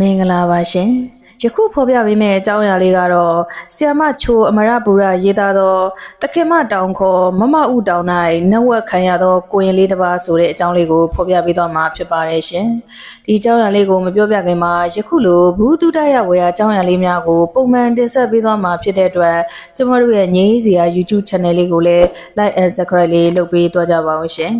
မင်္ဂလာပါရှင်ယခုဖော်ပြပေးမယ့်အကြောင်းအရာလေးကတော့ဆီယမချိုအမရပူရရေးသားသောတခင်မတောင်ခေါ်မမဥတောင်၌နဝက်ခံရသောကိုရင်လေးတစ်ပါးဆိုတဲ့အကြောင်းလေးကိုဖော်ပြပေးသွားမှာဖြစ်ပါတယ်ရှင်ဒီအကြောင်းအရာလေးကိုမပြောပြခင်မှာယခုလိုဘူးတုဒရဝေယအကြောင်းအရာလေးများကိုပုံမှန်တင်ဆက်ပေးသွားမှာဖြစ်တဲ့အတွက်ကျမတို့ရဲ့ငြိမ်းစရာ YouTube channel လေးကိုလည်း like and subscribe လေးလုပ်ပေးသွားကြပါဦးရှင်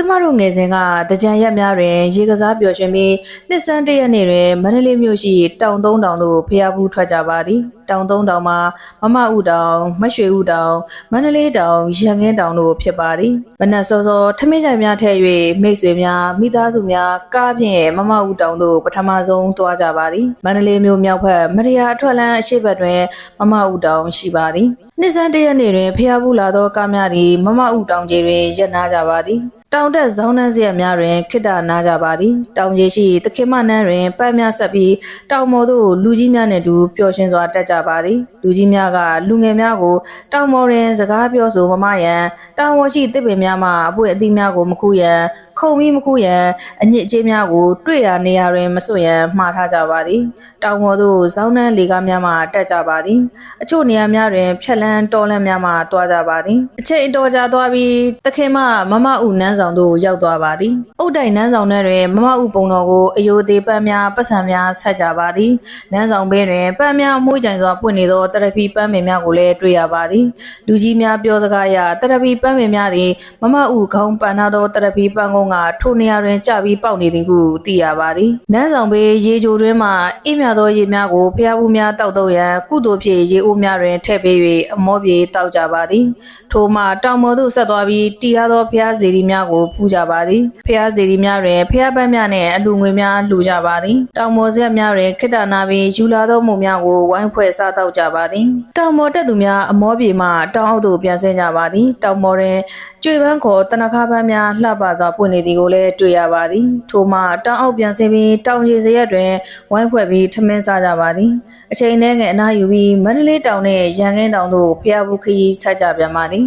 ကျမတို့ငယ်စဉ်ကတကြံရက်များတွင်ရေကစားပျော်ရွှင်ပြီးနှစ်ဆန်းတစ်ရက်နေ့တွင်မန္တလေးမြို့ရှိတောင်သုံးတောင်သို့ဖျားဘူးထွက်ကြပါသည်တောင်သုံးတောင်မှာမမဥတောင်မရွှေဥတောင်မန္တလေးတောင်ရန်ကင်းတောင်တို့ဖြစ်ပါသည်မနက်စောစောထမင်းချိုင်များထည့်၍မိတ်ဆွေများမိသားစုများကားဖြင့်မမဥတောင်တို့ပထမဆုံးသွားကြပါသည်မန္တလေးမြို့မြောက်ဘက်မရယာအထွက်လန်းအရှိတ်ဘက်တွင်မမဥတောင်ရှိပါသည်နှစ်ဆန်းတစ်ရက်နေ့တွင်ဖျားဘူးလာသောကားများသည်မမဥတောင်ကြီးတွင်ရပ်နားကြပါသည် တောင်တက်ဇောင်းနှန်းစရက်များတွင်ခိတ္တနာကြပါသည်တောင်ကြီးရှိသခင်မနန်းတွင်ပတ်များဆက်ပြီးတောင်မော်သို့လူကြီးများနှင့်အတူပျော်ရွှင်စွာတက်ကြပါသည်လူကြီးများကလူငယ်များကိုတောင်မော်တွင်စကားပြောဆိုမမရန်တောင်ဝရှိတစ်ပင်များမှအပွင့်အသီးများကိုမခုရန် ခုံပြီးမခုရန်အညစ်အကြေးများကို တွေ့ရနေရာတွင်မစွတ်ရန်မှားထားကြပါသည်တောင်မော်သို့ဇောင်းနှန်းလေကားများမှတက်ကြပါသည်အချို့နေရာများတွင် ဖြက်လန်းတော်လန်းများမှတွားကြပါသည်အချိန်အတော်ကြာသွားပြီးသခင်မမမဥနန်းဆောင်သို့ရောက်သွားပါသည်အုတ်တိုင်နန်းဆောင်ထဲတွင်မမဥပုံတော်ကိုအယိုသေးပန်းများပတ်စံများဆက်ကြပါသည်နန်းဆောင်ဘေးတွင်ပန်းများမှုကြိုင်စွာပွင့်နေသောတရဖီပန်းပင်များကိုလည်းတွေ့ရပါသည်လူကြီးများပြောစကားအရတရဖီပန်းပင်များသည်မမဥခေါင်းပန်ထားသောတရဖီပန်းကုန်းကထိုနေရာတွင်ကျပြီးပေါက်နေသည်ဟုသိရပါသည်နန်းဆောင်ဘေးရေကြိုတွင်မှအိမ်မြသောရေများကိုဖျားဘူးများတောက်တော့ရန်ကုသိုလ်ဖြစ်ရေအိုးများတွင်ထည့်ပေး၍အမောပြေတောက်ကြပါသည်ထိုမှတောင်မော်သို့ဆက်သွားပြီးတီထားသောဖျားစီရီများကိုဖူးကြပါသည်ဖျားစီရီများတွင်ဖျားပန်းများနှင့်အလူငွေများလှူကြပါသည်တောင်မော်ဆက်များတွင်ခိတ္တနာပြီးယူလာသောမှုများကိုဝိုင်းဖွဲ့စားတောက်ကြပါသည်တောင်မော်တက်သူများအမောပြေမှတောင်အောက်သို့ပြန်ဆင်းကြပါသည်တောင်မော်တွင်ကျွေပန်းခေါ်တနခါပန်းများလှပစွာပွင့်နေသည်ကိုလည်းတွေ့ရပါသည်ထိုမှတောင်အောက်ပြန်ဆင်းပြီးတောင်ကြီးစရက်တွင်ဝိုင်းဖွဲ့ပြီးထမင်းစားကြပါသည်အချိန်နဲ့ငယ်အနားယူပြီးမန္တလေးတောင်နှင့်ရန်ကင်းတောင်သို့ဖျားဘူးခရီးဆက်ကြပြန်ပါသည်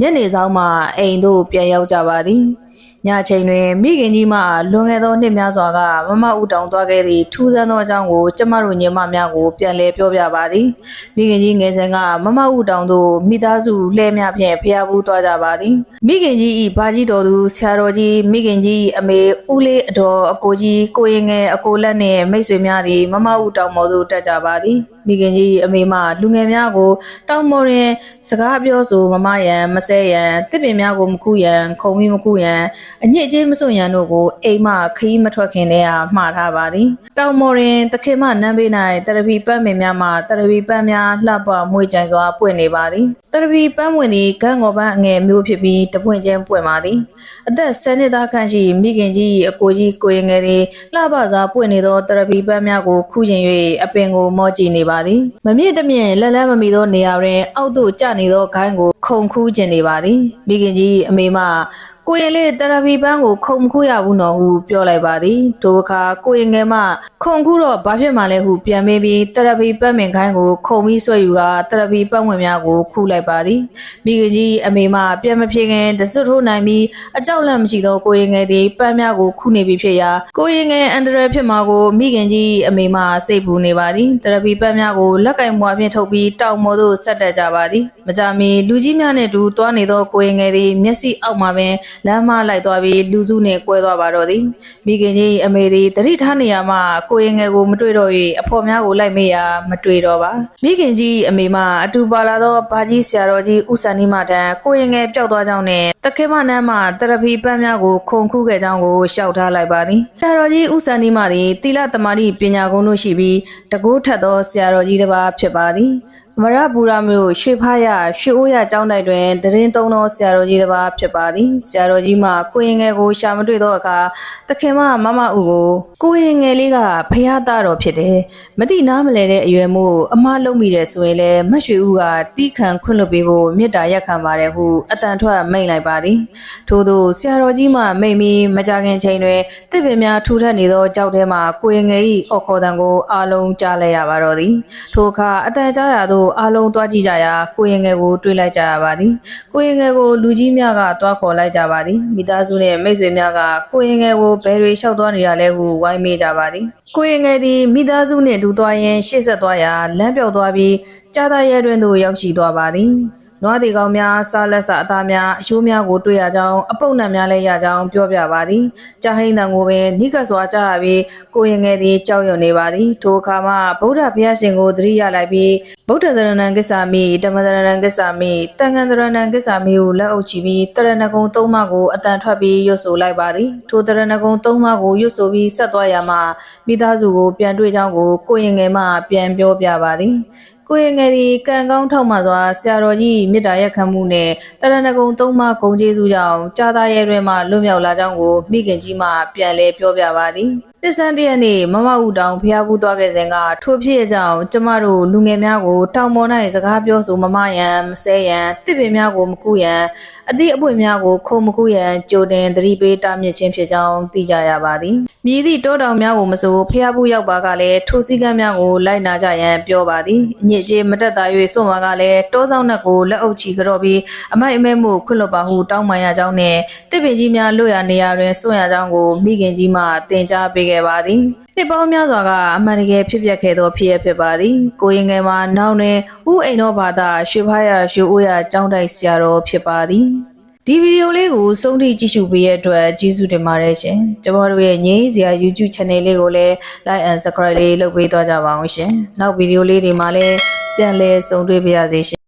ညနေဆောင်မှအိမ်သို့ပြန်ရောက်ကြပါသည် ညချိန်တွင်မိခင်ကြီးမှလွန်ခဲ့သောနှစ်များစွာကမမဦးတောင်သွားခဲ့သည့်ထူးဆန်းသောအကြောင်းကိုကျမတို့ညီမများကိုပြန်လည်ပြောပြပါသည်မိခင်ကြီးငယ်စဉ်ကမမဦးတောင်သို့မိသားစုလှဲများဖြင့်ဖျားဘူးသွားကြပါသည်မိခင်ကြီး၏ဘာကြီးတော်သူဆရာတော်ကြီးမိခင်ကြီး၏အမေဦးလေးအတော်အကိုကြီးကိုရင်ငယ်အကိုလက်နှင့်မိတ်ဆွေများသည်မမဦးတောင်မော်သို့တက်ကြပါသည်မိခင်ကြီးအမေမှလူငယ်များကိုတောင်မော်တွင်စကားပြောဆိုမမရန်မဆဲရန်တစ်ပင်များကိုမခုရန်ခုံပြီးမခုရန်အညစ်အကြေးမစွန့်ရန်တို့ကိုအိမ်မှခရီးမထွက်ခင်တည်းကမှားထားပါသည်တောင်မော်တွင်တခင်မနန်းပေး၌တရပီပန်းပင်များမှတရပီပန်းများလှပမွေကြိုင်စွာပွင့်နေပါသည်တရပီပန်းဝင်သည်ဂန့်ငေါ်ပန်းအငယ်မျိုးဖြစ်ပြီးတပွင့်ချင်းပွင့်ပါသည်အသက်10နှစ်သားခန့်ရှိမိခင်ကြီး၏အကိုကြီးကိုရင်ငယ်သည်လှပစွာပွင့်နေသောတရပီပန်းများကိုခူးချင်၍အပင်ကိုမော့ကြည့်နေပါသည်မမြင့်တမြင့်လက်လန်းမမီသောနေရာတွင်အောက်သို့ကျနေသောဂိုင်းကိုခုန်ခူးကျင်နေပါသည်မိခင်ကြီးအမေမှ ကိုရင်လေးတရပီပန်းကိုခုံမခူးရဘူးနော်ဟုပြောလိုက်ပါသည်ထိုအခါကိုရင်ငယ်မှခုံခူးတော့ဘာဖြစ်မှလဲဟုပြန်မေးပြီးတရပီပန်းမင်ခိုင်းကိုခုံပြီးဆွဲယူကတရပီပန်းဝင်များကိုခူးလိုက်ပါသည်မိခင်ကြီးအမေမှပြန်မဖြစ်ခင်တစွတ်ထိုးနိုင်ပြီးအကြောက်လန့်မရှိသောကိုရင်ငယ်သည်ပန်းများကိုခူးနေပြီဖြစ်ရာကိုရင်ငယ်အန်ဒရယ်ဖြစ်မှာကိုမိခင်ကြီးအမေမှစိတ်ပူနေပါသည်တရပီပန်းများကိုလက်ကင်မွာဖြင့်ထုတ်ပြီးတောင်မော်သို့ဆက်တက်ကြပါသည်မကြမီလူကြီးများနှင့်အတူတွားနေသောကိုရင်ငယ်သည်မျက်စိအောက်မှပင်လမ်းမလိုက်သွားပြီးလူစုနှင့်ကွဲသွားပါတော့သည်မိခင်ကြီးအမေသည်တတိထားနေရာမှကိုရင်ငယ်ကိုမတွေ့တော့၍အဖော်များကိုလိုက်မေးရာမတွေ့တော့ပါမိခင်ကြီးအမေမှအတူပါလာသောဘာကြီးဆရာတော်ကြီးဦးစန္ဒီမထံကိုရင်ငယ်ပျောက်သွားကြောင်းနှင့်တခေမနန်းမှတရဖီပန်းများကိုခုန်ခုခဲ့ကြောင်းကိုရှောက်ထားလိုက်ပါသည်ဆရာတော်ကြီးဦးစန္ဒီမသည်သီလသမာဓိပညာကုန်းတို့ရှိပြီးတကူးထက်သောဆရာတော်ကြီးတစ်ပါးဖြစ်ပါသည်အ မရပူရမျိုးရွှေဖားရရွှေအိုးရကျောင်းတိုက်တွင်တရင်သုံးသောဆရာတော်ကြီးတစ်ပါးဖြစ်ပါသည်ဆရာတော်ကြီးမှကိုရင်ငယ်ကိုရှာမတွေ့သောအခါတခင်မမမဦးကိုကိုရင်ငယ်လေးကဖះသားတော်ဖြစ်တယ်မတိနားမလဲတဲ့အရွယ်မို့အမလုံးမိတယ်ဆိုရင်လည်းမတ်ရွှေဦးကတီးခံခွင့်လွှတ်ပေးဖို့မေတ္တာရက်ခံပါတယ်ဟုအတန်ထွက်မိန့်လိုက်ပါသည်ထို့သောဆရာတော်ကြီးမှမိန့်ပြီးမကြခင်ချိန်တွင်တစ်ပင်များထူထပ်နေသောကြောက်ထဲမှကိုရင်ငယ်၏အော်ခေါ်တံကိုအာလုံးကြားလဲရပါတော့သည်ထိုအခါအတန်ကြားရသောတို့အားလုံးတွားကြည့်ကြရာကိုရင်ငယ်ကိုတွေ့လိုက်ကြရပါသည်ကိုရင်ငယ်ကိုလူကြီးများကတွားခေါ်လိုက်ကြပါသည်မိသားစုနဲ့မိတ်ဆွေများကကိုရင်ငယ်ကိုဘယ်တွေလျှောက်သွားနေရလဲဟုဝိုင်းမေးကြပါသည်ကိုရင်ငယ်သည်မိသားစုနှင့်တူသွားရင်းရှေ့ဆက်သွားရာလမ်းပြောက်သွားပြီးကြားသားရဲတွင်သို့ရောက်ရှိသွားပါသည် နွားတီကောင်များစားလက်စာအသားများအရှိုးများကိုတွေ့ရကြောင်းအပုပ်နံများလည်းရကြောင်းပြောပြပါသည်။ကြာဟိန်တန်ကိုပင်နိကစွာကြားရပြီးကိုရင်ငယ်သည်ကြောက်ရွံ့နေပါသည်။ထိုအခါမှဗုဒ္ဓဘုရားရှင်ကိုသတိရလိုက်ပြီးဗုဒ္ဓသရဏံကိစ္ဆာမိဓမ္မသရဏံကိစ္ဆာမိတန်ခန္တရဏံကိစ္ဆာမိကိုလက်အုပ်ချပြီးတရဏဂုံသုံးပါးကိုအတန်ထွက်ပြီးရွတ်ဆိုလိုက်ပါသည်။ထိုတရဏဂုံသုံးပါးကိုရွတ်ဆိုပြီးဆက်သွားရမှမိသားစုကိုပြန်တွေ့ကြောင်းကိုကိုရင်ငယ်မှပြန်ပြောပြပါသည်။ ကိုရင်ငယ်ဒီကံကောင်းထောက်မှစွာဆရာတော်ကြီးမေတ္တာရက်ခံမှုနဲ့တရဏဂုံသုံးပါးဂုံကျေးဇူးကြောင့်ကြာသားရဲတွင်မှလွတ်မြောက်လာကြောင်းကိုမိခင်ကြီးမှပြန်လဲပြောပြပါသည် တစ်စန်းတရက်နေ့မမဦးတောင်ဖျားဘူးသွားခဲ့စဉ်ကထိုဖြစ်အကြောင်းကျမတို့လူငယ်များကိုတောင်ပေါ်၌စကားပြောဆိုမမယံမဆဲယံတစ်ပင်များကိုမကူယံအသည့်အပွင့်များကိုခုံမကူယံကြိုတင်သတိပေးတားမြစ်ခြင်းဖြစ်ကြောင်းသိကြရပါသည်မြည်သည့်တောတောင်များကိုမဆိုဖျားဘူးရောက်ပါကလည်းထိုစည်းကမ်းများကိုလိုက်နာကြရန်ပြောပါသည်အညစ်အကြေးမတက်တာ၍စွန့်ပါကလည်းတောဆောင်နှက်ကိုလက်အုပ်ချီကြော့ပြီးအမိုက်အမဲမှုခွင့်လွတ်ပါဟုတောင်းပန်ရကြောင်းနဲ့တစ်ပင်ကြီးများလွတ်ရနေရာတွင်စွန့်ရကြောင်းကိုမိခင်ကြီးမှတင်ကြားပေးခဲ့ပါသည်နှစ်ပေါင်းများစွာကအမှန်တကယ်ဖြစ်ပျက်ခဲ့သောဖြစ်ရဖြစ်ပါသည်ကိုရင်ငယ်မှာနောက်တွင်ဥအိမ်တော်ဘာသာရွှေဖားရရွှေအိုးရကျောင်းတိုက်ဆရာတော်ဖြစ်ပါသည်ဒီဗီဒီယိုလေးကိုစုံထိကြည့်ရှုပေးရတဲ့အတွက်ကျေးဇူးတင်ပါတယ်ရှင်ကျွန်တော်တို့ရဲ့ငြိမ်းစရာ YouTube channel လေးကိုလည်း like and subscribe လေးလုပ်ပေးသွားကြပါအောင်ရှင်နောက်ဗီဒီယိုလေးတွေမှာလည်းပြန်လည်ဆုံတွေ့ပါရစေရှင်